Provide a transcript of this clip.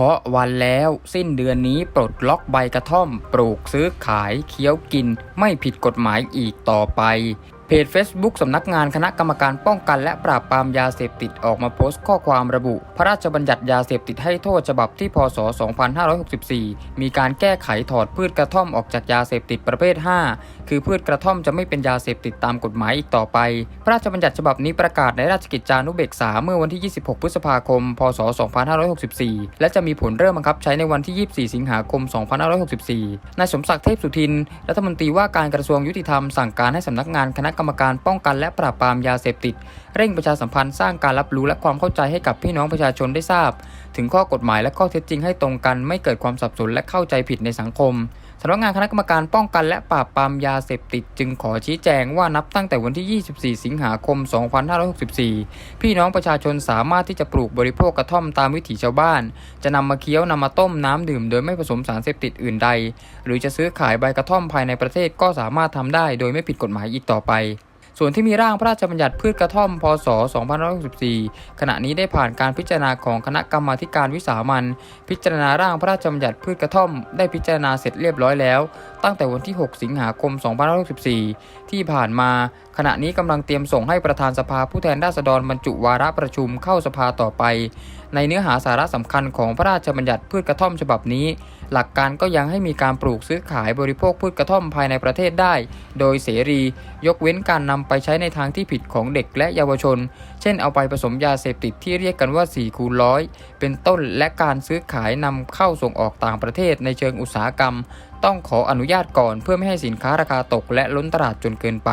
เคาะวันแล้ว สิ้นเดือนนี้ปลดล็อกใบกระท่อม ปลูกซื้อขายเคี้ยวกิน ไม่ผิดกฎหมายอีกต่อไป เพจ Facebook สำนักงานคณะกรรมการป้องกันและปราบปรามยาเสพติดออกมาโพสต์ข้อความระบุ พระราชบัญญัติยาเสพติดให้โทษฉบับที่พศ 2564 มีการแก้ไขถอดพืชกระท่อมออกจากยาเสพติดประเภท 5 คือพืชกระท่อมจะไม่เป็นยาเสพติดตามกฎหมายอีกต่อไป พระราชบัญญัติฉบับนี้ประกาศในราชกิจจานุเบกษาเมื่อวันที่ 26 พฤษภาคม พศ 2564 และจะมีผลเริ่มบังคับใช้ในวันที่ 24 สิงหาคม 2564 นายสมศักดิ์เทพสุทิน รัฐมนตรีว่าการกระทรวงยุติธรรมสั่งการให้สำนักงานคณะกรรมการป้องกันและปราบปรามยาเสพติด เร่งประชาสัมพันธ์สร้างการรับรู้และความเข้าใจให้กับพี่น้องประชาชนได้ทราบ ถึงข้อกฎหมายและข้อเท็จจริงให้ตรงกันไม่เกิดความสับสนและเข้าใจผิดในสังคม สำนักงานคณะกรรมการป้องกันและปราบปรามยาเสพติดจึงขอชี้แจงว่านับตั้งแต่วันที่ 24 สิงหาคม 2564 พี่น้องประชาชนสามารถที่จะปลูกบริโภคกระท่อมตามวิถีชาวบ้าน จะนำมาเคี้ยวนำมาต้มน้ำดื่ม โดยไม่ผสมสารเสพติดอื่นใด หรือจะซื้อขายใบกระท่อมภายในประเทศก็สามารถทำได้ โดยไม่ผิดกฎหมายอีกต่อไป ส่วนที่มีร่างพระราชบัญญัติพืชกระท่อมพศ 2564 ขณะนี้ได้ผ่านการพิจารณาของคณะกรรมาธิการวิสามันพิจารณาร่างพระราชบัญญัติพืชกระท่อมได้พิจารณาเสร็จเรียบร้อยแล้ว ตั้งแต่วันที่ 6 สิงหาคม 2564 ที่ผ่านมา ขณะนี้กำลังเตรียมส่งให้ประธานสภาผู้แทนราษฎรบรรจุวาระประชุมเข้าสภาต่อไป ในเนื้อหาสาระสำคัญของพระราชบัญญัติพืชกระท่อมฉบับนี้ หลักการก็ยังให้มีการปลูกซื้อขายบริโภคพืชกระท่อมภายในประเทศได้ โดยเสรี ยกเว้นการนำไปใช้ในทางที่ผิดของเด็กและเยาวชน เช่นเอาไปผสมยาเสพติดที่เรียกกันว่า4คูณร้อยเป็นต้นและการซื้อขายนำเข้าส่งออกต่างประเทศในเชิงอุตสาหกรรม ต้องขออนุญาตก่อนเพื่อไม่ให้สินค้าราคาตกและล้นตลาดจนเกินไป